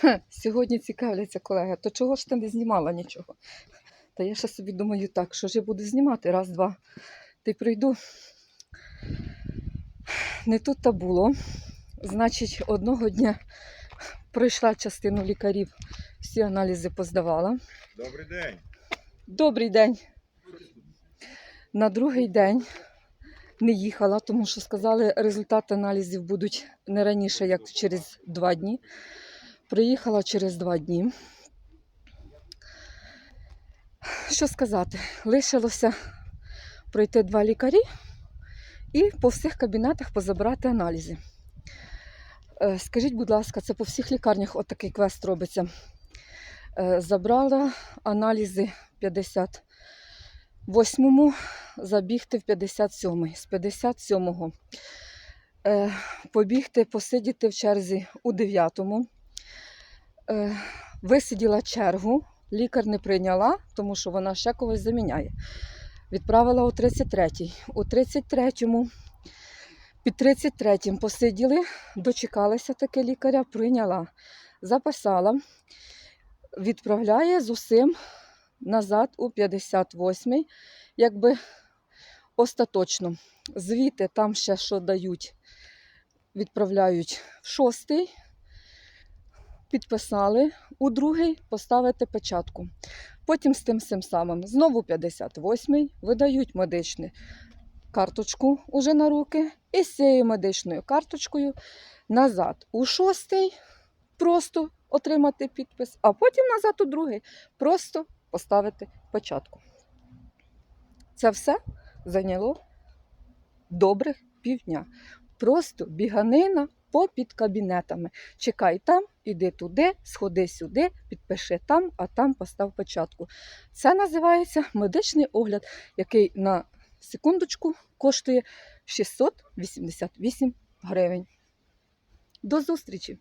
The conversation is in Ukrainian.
Ха, сьогодні цікавляться колеги, то чого ж ти не знімала нічого? Та я ще собі думаю так, що ж я буду знімати раз, два. Ти прийду. Не тут та було. Значить, одного дня пройшла частину лікарів, всі аналізи поздавала. Добрий день. Добрий день. На другий день не їхала, тому що сказали, результати аналізів будуть не раніше, як через два дні. Приїхала через два дні. Що сказати? Лишилося пройти два лікарі і по всіх кабінетах позабирати аналізи. Е, Скажіть, будь ласка, це по всіх лікарнях отакий квест робиться. Е, Забрала аналізи 58-му, забігти в 57-й. З 57-го е, побігти, посидіти в черзі у 9-му. Е, висиділа чергу, лікар не прийняла, тому що вона ще когось заміняє. Відправила у 33-й. У 33-му, під 33-м посиділи, дочекалася таке лікаря, прийняла, записала відправляє з усім назад у 58-й, якби остаточно. Звідти там ще що дають, відправляють в шостий, підписали, у другий поставити печатку. Потім з тим всім самим знову 58-й, видають медичну карточку уже на руки, і з цією медичною карточкою назад у шостий просто отримати підпис, а потім назад у другий просто поставити печатку. Це все зайняло добрих півдня. Просто біганина попід кабінетами. Чекай там, іди туди, сходи сюди, підпиши там, а там постав початку. Це називається медичний огляд, який на секундочку коштує 688 гривень. До зустрічі!